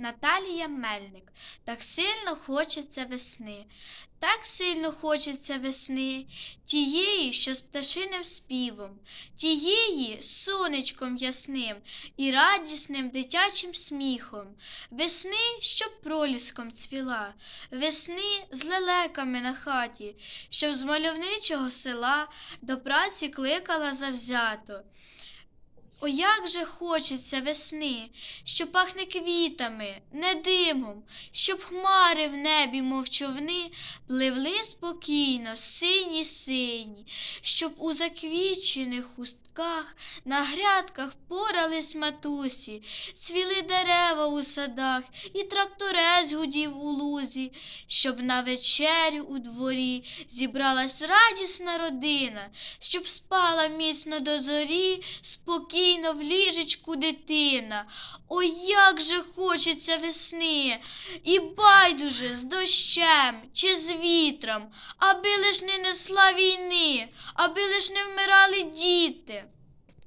Наталія Мельник. Так сильно хочеться весни, так сильно хочеться весни, тієї, що з пташиним співом, тієї з сонечком ясним і радісним дитячим сміхом, весни, що проліском цвіла, весни з лелеками на хаті, щоб з мальовничого села до праці кликала завзято. О, як же хочеться весни, що пахне квітами, не димом, щоб хмари в небі, мов човни, пливли спокійно, сині сині, щоб у заквічених хустках на грядках порались матусі, цвіли дерева у садах, і тракторець гудів у лузі, щоб на вечерю у дворі зібралась радісна родина, щоб спала міцно до зорі, спокійно в ліжечку дитина. Ой, як же хочеться весни, і байдуже з дощем чи з вітром, аби лиш не несла війни, аби лиш не вмирали діти.